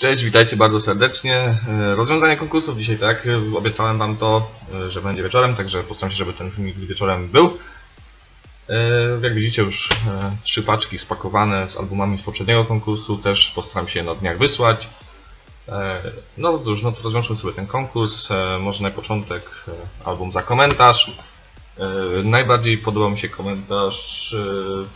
Cześć, witajcie bardzo serdecznie. E, Rozwiązanie konkursów dzisiaj, tak? Obiecałem wam to, e, że będzie wieczorem, także postaram się, żeby ten filmik wieczorem był. E, Jak widzicie już trzy paczki spakowane z albumami z poprzedniego konkursu, też postaram się na dniach wysłać. No cóż, no to rozwiążmy sobie ten konkurs. Może na początek album za komentarz. Najbardziej podobał mi się komentarz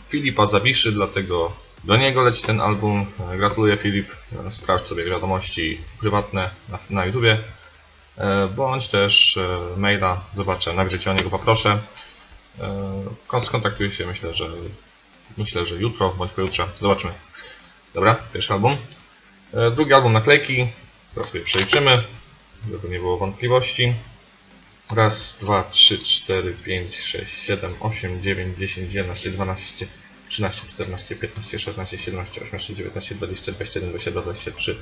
Filipa Zawiszy, dlatego do niego leci ten album. Gratuluję Filip. Sprawdź sobie wiadomości prywatne na, na YouTubie. E, Bądź też e, maila. Zobaczę, nagrze cię o niego poproszę. E, kon- Skontaktuję się myślę, że myślę, że jutro bądź pojutrze. Zobaczymy. Dobra, pierwszy album. Drugi album naklejki. Zaraz sobie przeliczymy, żeby nie było wątpliwości. Raz, dwa, trzy, cztery, pięć, sześć, siedem, osiem, dziewięć, dziesięć, jedenaście, dwanaście, trzynaście, czternaście, piętnaście, szesnaście, siedemnaście, osiemnaście, dziewiętnaście, dwadzieścia, dwadzieścia jeden, dwadzieścia dwa, dwadzieścia trzy,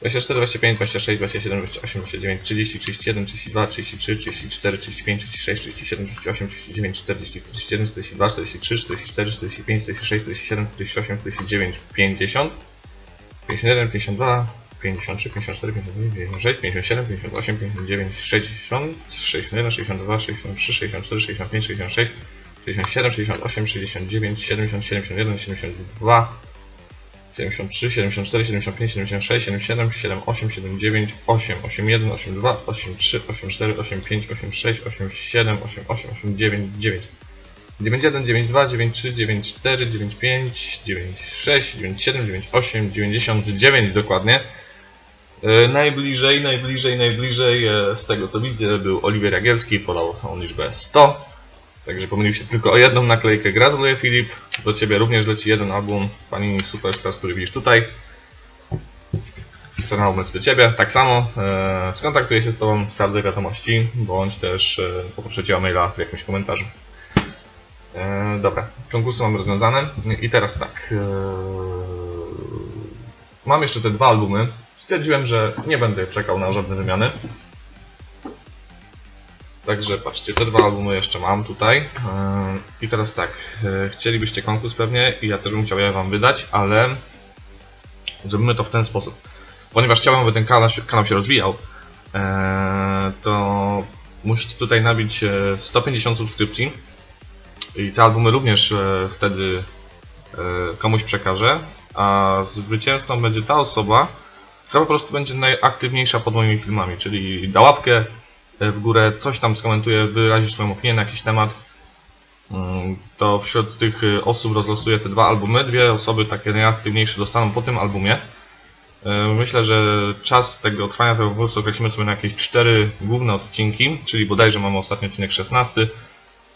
dwadzieścia cztery, dwadzieścia pięć, dwadzieścia sześć, dwadzieścia siedem, dwadzieścia osiem, dwadzieścia dziewięć, trzydzieści, trzydzieści jeden, trzydzieści dwa, trzydzieści trzy, trzydzieści cztery, trzydzieści pięć, trzydzieści sześć, trzydzieści siedem, trzydzieści osiem, trzydzieści dziewięć, czterdzieści, czterdzieści jeden, czterdzieści dwa, czterdzieści trzy, czterdzieści cztery, czterdzieści pięć, czterdzieści sześć, czterdzieści siedem, czterdzieści osiem, czterdzieści dziewięć, pięćdziesiąt. 51, 52, 53, 54, 55, 56, 57, 58, 59, 60, 61, 62, 63, 64, 65, 66, 67, 68, 69, 70, 71, 72, 73, 74, 75, 76, 77, 78, 79, 8, 81, 82, 83, 84, 85, 86, 87, 88, 89, 9. 91, 92, 93, 94, 95, 96, 97, 98, 99 dokładnie. E, Najbliżej, najbliżej, najbliżej e, z tego co widzę był Oliwier Jagielski, podał on liczbę 100. Także pomylił się tylko o jedną naklejkę. Gratuluję Filip. Do Ciebie również leci jeden album Pani Superstars, który widzisz tutaj. Ten album jest do Ciebie. Tak samo e, skontaktuję się z Tobą, sprawdzę wiadomości, bądź też e, poproszę Cię o maila w jakimś komentarzu. E, dobra, konkursy mamy rozwiązane. I teraz tak. E, mam jeszcze te dwa albumy. Stwierdziłem, że nie będę czekał na żadne wymiany. Także patrzcie, te dwa albumy jeszcze mam tutaj. E, I teraz tak, e, chcielibyście konkurs pewnie i ja też bym chciał je wam wydać, ale zrobimy to w ten sposób. Ponieważ chciałbym, aby ten kanał kanał się rozwijał, e, to musicie tutaj nabić e, 150 subskrypcji. I te albumy również wtedy komuś przekażę, a zwycięzcą będzie ta osoba, która po prostu będzie najaktywniejsza pod moimi filmami, czyli da łapkę w górę, coś tam skomentuje, wyrazi swoją opinię na jakiś temat. Mm, To wśród tych e, osób rozlosuję te dwa albumy. Dwie osoby takie najaktywniejsze dostaną po tym albumie. E, Myślę, że czas tego trwania tego konkursu określimy sobie na jakieś cztery główne odcinki, czyli bodajże mamy ostatni odcinek 16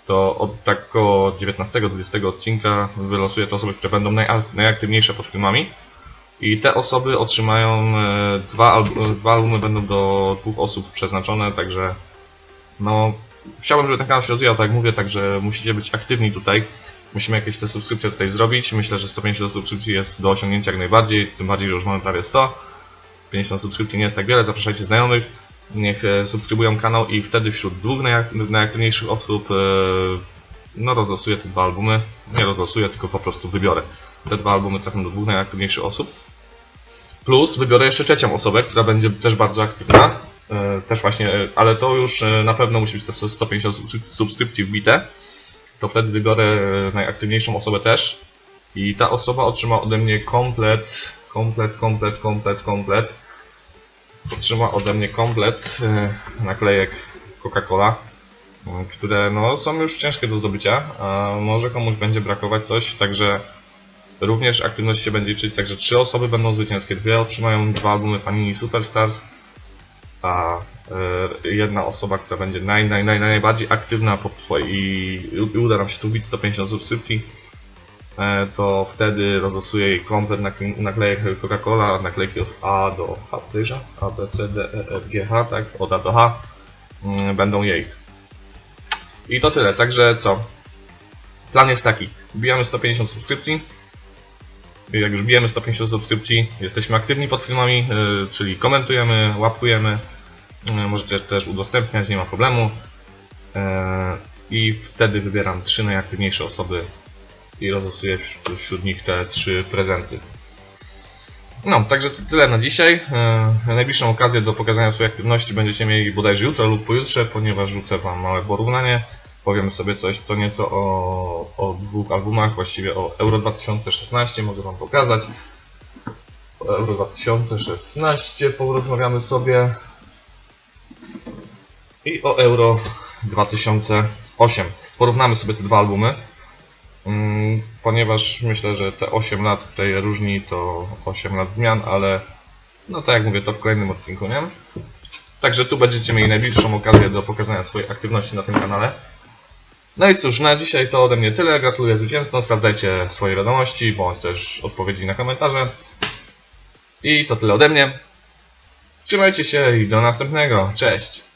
to od tak około 19-20 odcinka wylosuję te osoby, które będą naja- najaktywniejsze pod filmami. I te osoby otrzymają e, dwa, alb- dwa albumy, będą do dwóch osób przeznaczone, także no chciałbym, żeby ten kanał się rozwijał, tak jak mówię, także musicie być aktywni tutaj. Musimy jakieś te subskrypcje tutaj zrobić. Myślę, że 150 subskrypcji jest do osiągnięcia jak najbardziej, tym bardziej, że już mamy prawie 100. 50 subskrypcji nie jest tak wiele, zapraszajcie znajomych niech e, subskrybują kanał i wtedy wśród dwóch najak- najaktywniejszych osób e, no rozlosuję te dwa albumy. Nie rozlosuję, tylko po prostu wybiorę. Te dwa albumy trafią do dwóch najaktywniejszych osób. Plus wybiorę jeszcze trzecią osobę, która będzie też bardzo aktywna. E, Też właśnie, e, ale to już e, na pewno musi być te 150 subskryp- subskrypcji wbite. To wtedy wybiorę najaktywniejszą osobę też. I ta osoba otrzyma ode mnie komplet, komplet, komplet, komplet, komplet otrzyma ode mnie komplet naklejek Coca-Cola, które no, są już ciężkie do zdobycia, a może komuś będzie brakować coś, także również aktywność się będzie liczyć, także trzy osoby będą zwycięskie, dwie otrzymają dwa albumy Panini Superstars, a e, jedna osoba, która będzie naj, naj, naj, najbardziej aktywna po, i, uda nam się tu wbić 150 subskrypcji, e, to wtedy rozlosuję jej komplet nakle- naklejek Coca-Cola, naklejki od A do H, podejrzewam? A, B, C, D, E, F, G, H, tak? Od A do H mm, będą jej. I to tyle, także co? Plan jest taki, wbijamy 150 subskrypcji. Jak już bijemy 150 subskrypcji, jesteśmy aktywni pod filmami, yy, czyli komentujemy, łapkujemy, yy, możecie też udostępniać, nie ma problemu. Yy, I wtedy wybieram trzy najaktywniejsze osoby i rozlosuję wśród, nich te trzy prezenty. No, także to tyle na dzisiaj. Najbliższą okazję do pokazania swojej aktywności będziecie mieli bodajże jutro lub pojutrze, ponieważ rzucę Wam małe porównanie. Powiemy sobie coś co nieco o, o dwóch albumach, właściwie o Euro 2016, mogę Wam pokazać. O Euro 2016 porozmawiamy sobie. I o Euro 2008. Porównamy sobie te dwa albumy. Mm, ponieważ myślę, że te 8 lat w tej różni to 8 lat zmian, ale no tak jak mówię, to w kolejnym odcinku, nie? Także tu będziecie mieli najbliższą okazję do pokazania swojej aktywności na tym kanale. No i cóż, na dzisiaj to ode mnie tyle. Gratuluję zwycięzcom, sprawdzajcie swoje wiadomości, bądź też odpowiedzi na komentarze. I to tyle ode mnie. Trzymajcie się i do następnego. Cześć!